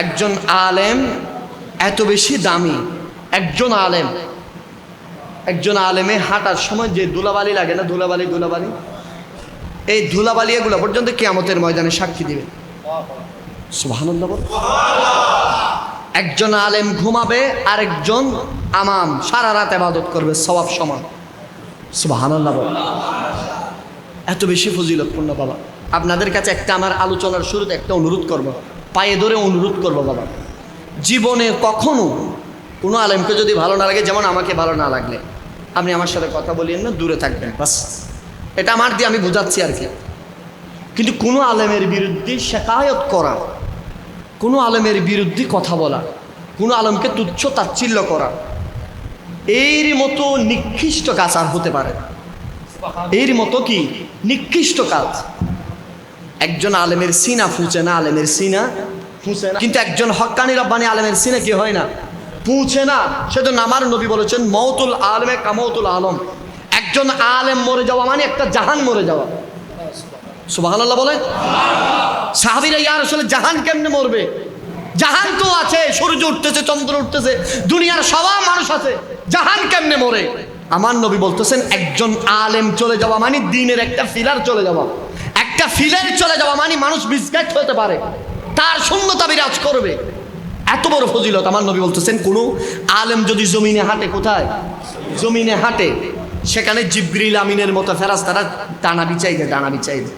একজন আলেম এত বেশি দামি, একজন আলেম। একজন আলেমে হাঁটার সময় যে ধুলাবালি লাগে না, ধুলাবালি ধুলাবালি, এই ধুলাবালি এগুলো পর্যন্ত কিয়ামতের ময়দানে সাক্ষী দিবে। একজন আলেম ঘুমাবে, আরেকজন আমাম সারা রাত আবাদত করবে সবাব সমান। সুবহানাল্লাহ এত বেশি ফজিলতপূর্ণ বাবা। আপনাদের কাছে একটা আমার আলোচনার শুরুতে একটা অনুরোধ করব। পায়ে ধরে অনুরোধ করব বাবা। জীবনে কখনো কোনো আলেমকে যদি ভালো না লাগে যেমন আমাকে ভালো না লাগলে আপনি আমার সাথে কথা বলিয়েন না দূরে থাকবেন। বাস। এটা আমার দিয়ে আমি বোঝাচ্ছি আর কি। কিন্তু কোনো আলেমের বিরুদ্ধে শেখায়ত করা কোনো আলেমের বিরুদ্ধে কথা বলা কোনো আলেমকে তুচ্ছ তাচ্ছিল্য করা এর মতো নিকৃষ্ট কাজ আর হতে পারে এর মতো কি? নিকৃষ্ট কাজ। একজন আলেমের সিনা ফুঁচে না, আলেমের সিনা ফুঁচে না। কিন্তু একজন হক্কানি রব্বানি আলেমের সিনা কি হয় না? পুঁছে না। সেজন্য আমার নবী বলেছেন মৌতুল আলমে কামৌতুল আলম। একজন আলেম মরে যাওয়া মানে একটা জাহান মরে যাওয়া। সুবাহান্লাহ বলে সাহাবিরা ইয়ার আসলে জাহান কেমনে মরবে? জাহান তো আছে, সূর্য উঠতেছে, চন্দ্র উঠতেছে, দুনিয়ার সবা মানুষ আছে, জাহান কেমনে মরে? আমার নবী বলতেছেন, একজন আলেম চলে যাওয়া মানে দিনের একটা ফিলার চলে যাওয়া। একটা ফিলের চলে যাওয়া মানে মানুষ মিসগাইড হতে পারে। তার শূন্যতা বিরাজ করবে। এত বড় ফজিলত, আমার নবী বলতেছেন, কোনো আলেম যদি জমিনে হাঁটে কোথায়? জমিনে হাঁটে, সেখানে জিবগ্রিল আমিনের মতো ফেরাস তারা ডানা বিচাই দেয় ডানা বিচাই দেয়।